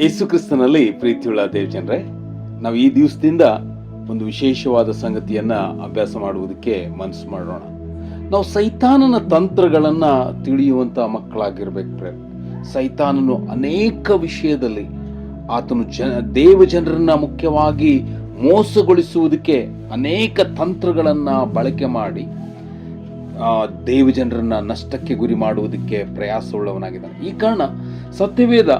ಯೇಸು ಕ್ರಿಸ್ತನಲ್ಲಿ ಪ್ರೀತಿಯುಳ್ಳ ದೇವಜನರೇ, ನಾವು ಈ ದಿವಸದಿಂದ ಒಂದು ವಿಶೇಷವಾದ ಸಂಗತಿಯನ್ನ ಅಭ್ಯಾಸ ಮಾಡುವುದಕ್ಕೆ ಮನಸ್ಸು ಮಾಡೋಣ. ನಾವು ಸೈತಾನನ ತಂತ್ರಗಳನ್ನ ತಿಳಿಯುವಂತ ಮಕ್ಕಳಾಗಿರ್ಬೇಕು ಪ್ರೇರ್ ಸೈತಾನನು ಅನೇಕ ವಿಷಯದಲ್ಲಿ ಆತನು ಜನ ದೇವ ಜನರನ್ನ ಮುಖ್ಯವಾಗಿ ಮೋಸಗೊಳಿಸುವುದಕ್ಕೆ ಅನೇಕ ತಂತ್ರಗಳನ್ನ ಬಳಕೆ ಮಾಡಿ ದೇವ ಜನರನ್ನ ನಷ್ಟಕ್ಕೆ ಗುರಿ ಮಾಡುವುದಕ್ಕೆ ಪ್ರಯಾಸವುಳ್ಳವನಾಗಿದ್ದಾನೆ. ಈ ಕಾರಣ ಸತ್ಯವೇದ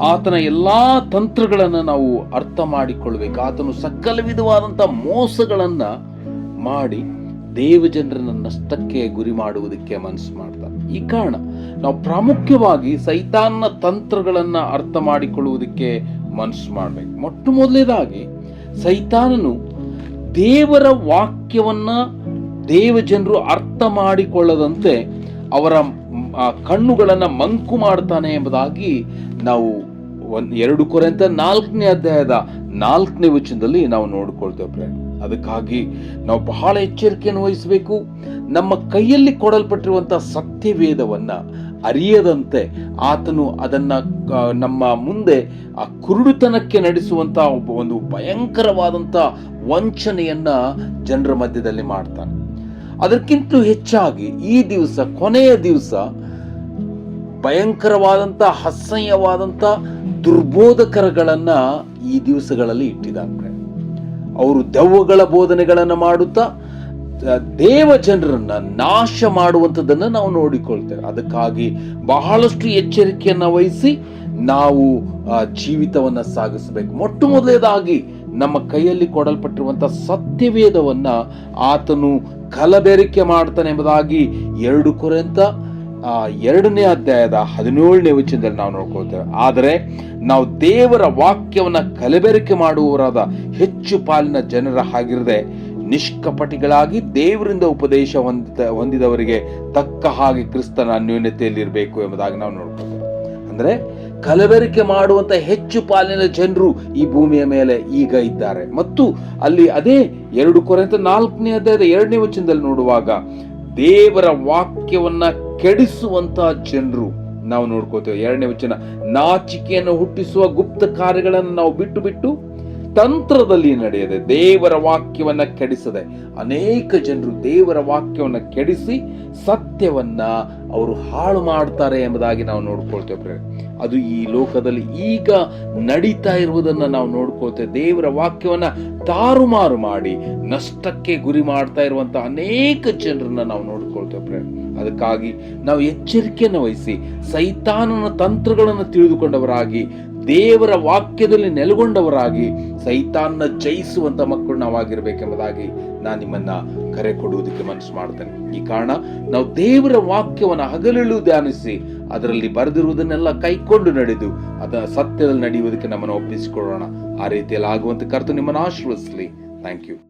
ಆತನ ಎಲ್ಲಾ ತಂತ್ರಗಳನ್ನು ನಾವು ಅರ್ಥ ಮಾಡಿಕೊಳ್ಬೇಕು. ಆತನು ಸಕಲ ವಿಧವಾದಂಥ ಮೋಸಗಳನ್ನು ಮಾಡಿ ದೇವ ಜನರನ್ನ ನಷ್ಟಕ್ಕೆ ಗುರಿ ಮಾಡುವುದಕ್ಕೆ ಮನಸ್ಸು ಮಾಡ್ತಾರೆ ಈ ಕಾರಣ ನಾವು ಪ್ರಾಮುಖ್ಯವಾಗಿ ಸೈತಾನ್ನ ತಂತ್ರಗಳನ್ನು ಅರ್ಥ ಮಾಡಿಕೊಳ್ಳುವುದಕ್ಕೆ ಮನಸ್ಸು ಮಾಡಬೇಕು. ಮೊಟ್ಟ ಮೊದಲನೇದಾಗಿ ಸೈತಾನನು ದೇವರ ವಾಕ್ಯವನ್ನ ದೇವ ಜನರು ಅರ್ಥ ಮಾಡಿಕೊಳ್ಳದಂತೆ ಅವರ ಕಣ್ಣುಗಳನ್ನ ಮಂಕು ಮಾಡ್ತಾನೆ ಎಂಬುದಾಗಿ ನಾವು ಒಂದ್ ಎರಡು ಕೊರೆಂತ ನಾಲ್ಕನೇ ಅಧ್ಯಾಯದ ನಾಲ್ಕನೇ ವಚನದಲ್ಲಿ ನಾವು ನೋಡ್ಕೊಳ್ತೇವೆ ಅದಕ್ಕಾಗಿ ನಾವು ಬಹಳ ಎಚ್ಚರಿಕೆಯನ್ನು ವಹಿಸಬೇಕು. ನಮ್ಮ ಕೈಯಲ್ಲಿ ಕೊಡಲ್ಪಟ್ಟಿರುವಂತಹ ಸತ್ಯವೇದವನ್ನು ಅರಿಯದಂತೆ ಆತನು ಅದನ್ನ ನಮ್ಮ ಮುಂದೆ ಆ ಕುರುಡುತನಕ್ಕೆ ನಡೆಸುವಂತ ಒಬ್ಬ ಒಂದು ಭಯಂಕರವಾದಂತ ವಂಚನೆಯನ್ನ ಜನರ ಮಧ್ಯದಲ್ಲಿ ಮಾಡ್ತಾನೆ. ಅದಕ್ಕಿಂತಲೂ ಹೆಚ್ಚಾಗಿ ಈ ದಿವಸ, ಕೊನೆಯ ದಿವಸ ಭಯಂಕರವಾದಂತ ಅಸಹ್ಯವಾದಂಥ ದುರ್ಬೋಧಕರಗಳನ್ನು ಈ ದಿವಸಗಳಲ್ಲಿ ಇಟ್ಟಿದ್ದಾರೆ. ಅವರು ದೆವ್ವಗಳ ಬೋಧನೆಗಳನ್ನು ಮಾಡುತ್ತಾ ದೇವ ಜನರನ್ನ ನಾಶ ಮಾಡುವಂಥದ್ದನ್ನ ನಾವು ನೋಡಿಕೊಳ್ತೇವೆ. ಅದಕ್ಕಾಗಿ ಬಹಳಷ್ಟು ಎಚ್ಚರಿಕೆಯನ್ನು ವಹಿಸಿ ನಾವು ಜೀವಿತವನ್ನ ಸಾಗಿಸಬೇಕು. ಮೊಟ್ಟ ಮೊದಲನೇದಾಗಿ ನಮ್ಮ ಕೈಯಲ್ಲಿ ಕೊಡಲ್ಪಟ್ಟಿರುವಂಥ ಸತ್ಯವೇದವನ್ನ ಆತನು ಕಲಬೆರಿಕೆ ಮಾಡ್ತಾನೆ ಎಂಬುದಾಗಿ ಎರಡು ಕುರಿತ ಎರಡನೇ ಅಧ್ಯಾಯದ ಹದಿನೇಳನೇ ವಚನದಲ್ಲಿ ನಾವು ನೋಡ್ಕೊಳ್ತೇವೆ. ಆದರೆ ನಾವು ದೇವರ ವಾಕ್ಯವನ್ನು ಕಲಬೆರಕೆ ಮಾಡುವವರಾದ ಹೆಚ್ಚು ಪಾಲಿನ ಜನರ ಹಾಗಿರದೆ ನಿಷ್ಕಪಟಿಗಳಾಗಿ ದೇವರಿಂದ ಉಪದೇಶ ಹೊಂದಿದ, ಹೊಂದಿದವರಿಗೆ ತಕ್ಕ ಹಾಗೆ ಕ್ರಿಸ್ತನ ನ್ಯೂನ್ಯತೆಯಲ್ಲಿರಬೇಕು ಎಂಬುದಾಗಿ ನಾವು ನೋಡ್ಕೊಳ್ತೇವೆ. ಅಂದರೆ ಕಲಬೆರಕೆ ಮಾಡುವಂತ ಹೆಚ್ಚು ಪಾಲಿನ ಜನರು ಈ ಭೂಮಿಯ ಮೇಲೆ ಈಗ ಇದ್ದಾರೆ. ಮತ್ತು ಅಲ್ಲಿ ಅದೇ ಎರಡು ಕೊರೆಂತ ನಾಲ್ಕನೇ ಅಧ್ಯಾಯದ ಎರಡನೇ ವಚನದಲ್ಲಿ ನೋಡುವಾಗ ದೇವರ ವಾಕ್ಯವನ್ನ ಕೆಡಿಸುವಂತ ಜನರು ನಾವು ನೋಡ್ಕೋತೇವೆ. ಎರಡನೇ ವಚನ ನಾಚಿಕೆಯನ್ನು ಹುಟ್ಟಿಸುವ ಗುಪ್ತ ಕಾರ್ಯಗಳನ್ನು ನಾವು ಬಿಟ್ಟು ಬಿಟ್ಟು ತಂತ್ರದಲ್ಲಿ ನಡೆಯದೆ, ದೇವರ ವಾಕ್ಯವನ್ನ ಕೆಡಿಸದೆ, ಅನೇಕ ಜನರು ದೇವರ ವಾಕ್ಯವನ್ನ ಕೆಡಿಸಿ ಸತ್ಯವನ್ನ ಅವರು ಹಾಳು ಮಾಡ್ತಾರೆ ಎಂಬುದಾಗಿ ನಾವು ನೋಡ್ಕೊಳ್ತೇವೆ. ಅದು ಈ ಲೋಕದಲ್ಲಿ ಈಗ ನಡೀತಾ ಇರುವುದನ್ನ ನಾವು ನೋಡ್ಕೊಳ್ತೇವೆ ದೇವರ ವಾಕ್ಯವನ್ನ ತಾರುಮಾರು ಮಾಡಿ, ನಷ್ಟಕ್ಕೆ ಗುರಿ ಮಾಡ್ತಾ ಇರುವಂತ ಅನೇಕ ಜನರನ್ನ ನಾವು ನೋಡ್ಕೊಳ್ತೇವೆ ಪ್ರಿಯರೇ. ಅದಕ್ಕಾಗಿ ನಾವು ಎಚ್ಚರಿಕೆಯನ್ನು ವಹಿಸಿ, ಸೈತಾನನ ತಂತ್ರಗಳನ್ನು ತಿಳಿದುಕೊಂಡವರಾಗಿ ದೇವರ ವಾಕ್ಯದಲ್ಲಿ ನೆಲೆಗೊಂಡವರಾಗಿ ಸೈತಾನ್ನ ಜಯಿಸುವಂತ ಮಕ್ಕಳು ನಾವಾಗಿರ್ಬೇಕೆಂಬುದಾಗಿ ನಾನು ನಿಮ್ಮನ್ನ ಕರೆ ಕೊಡುವುದಕ್ಕೆ ಮನಸ್ಸು ಮಾಡ್ತೇನೆ. ಈ ಕಾರಣ ನಾವು ದೇವರ ವಾಕ್ಯವನ್ನು ಹಗಲಿಳು ಧ್ಯಾನಿಸಿ, ಅದರಲ್ಲಿ ಬರೆದಿರುವುದನ್ನೆಲ್ಲ ಕೈಕೊಂಡು ನಡೆದು, ಅದ ಸತ್ಯದಲ್ಲಿ ನಡೆಯುವುದಕ್ಕೆ ನಮ್ಮನ್ನು ಒಪ್ಪಿಸಿಕೊಳ್ಳೋಣ. ಆ ರೀತಿಯಲ್ಲಿ ಆಗುವಂತ ಕರೆದು ನಿಮ್ಮನ್ನು ಆಶೀರ್ವದಿಸಲಿ. Thank you